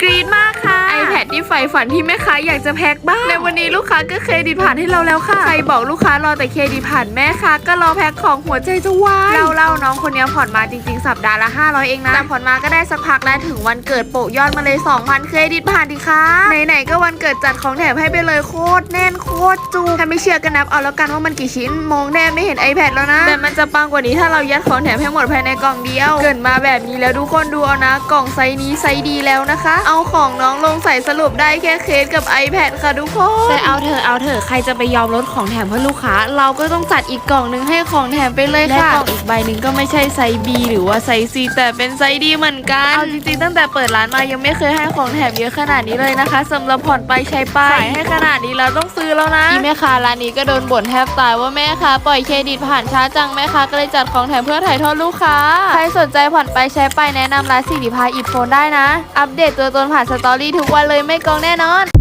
กรี๊ดมากค่ะ iPad ที่ใฝ่ฝันที่แม่ค้าอยากจะแพ็คบ้างในวันนี้ลูกค้าก็เครดิตผ่านให้เราแล้วค่ะ ใครบอกลูกค้ารอแต่เครดิตผ่านแม่ค้าก็รอแพ็คของหัวใจจะวายเล่าๆน้องคนนี้ผ่อนมาจริง ๆ สัปดาห์ละ 500 เองนะแต่ผ่อนมาก็ได้สักพักแล้วถึงวันเกิดโปะยอดมาเลย 2,000 เครดิตผ่านดีค่ะไหนๆก็วันเกิดจัดของแถมให้ไปเลยโคตรแน่นโคตรจุกถ้าไม่เชื่อก็นับเอาแล้วกันว่ามันกี่ชิ้นมองแทบไม่เห็น iPad แล้วนะแต่มันจะปังกว่านี้ถ้าเรายัดของแถมให้หมดภายในกล่องเดียว เกิดมาแบบนี้แล้วทุกคนดูเอานะ กล่องไซส์นี้ไซส์ดีแล้วนะคะ เอาของน้องลงใส่สรุปได้แค่เคสกับ iPad ค่ะทุกคนแต่เอาเถอะเอาเถอะใครจะไปยอมลดของแถมเพื่อลูกค้า เราก็ต้องจัดอีกกล่องหนึงให้ของแถมไปเลยค่ะและกล่องอีกใบหนึ่งก็ไม่ใช่ไซส์ B หรือว่าไซส์ C แต่เป็นไซส์ D เหมือนกันเอาจริงๆตั้งแต่เปิดร้านมายังไม่เคยให้ของแถมเยอะขนาดนี้เลยนะคะสำหรับผ่อนไปใช้ไปขายให้ขนาดนี้เราต้องซื้อแล้วนะอีแม่ค้าร้านนี้ก็โดนบ่นแทบตายว่าแม่ค้าปล่อยเครดิตผ่านช้าจังแม่ค้าก็เลยจัดของแถมเพื่อถ่ายทอดลูกค้าใครสนใจผ่อนไปใช้ไปแนะนำร้านสิริพาอีโฟนได้นะ อัปเดตตัวตนผ่านสตอรี่ทุกวันเลยไม่โกองแน่นอน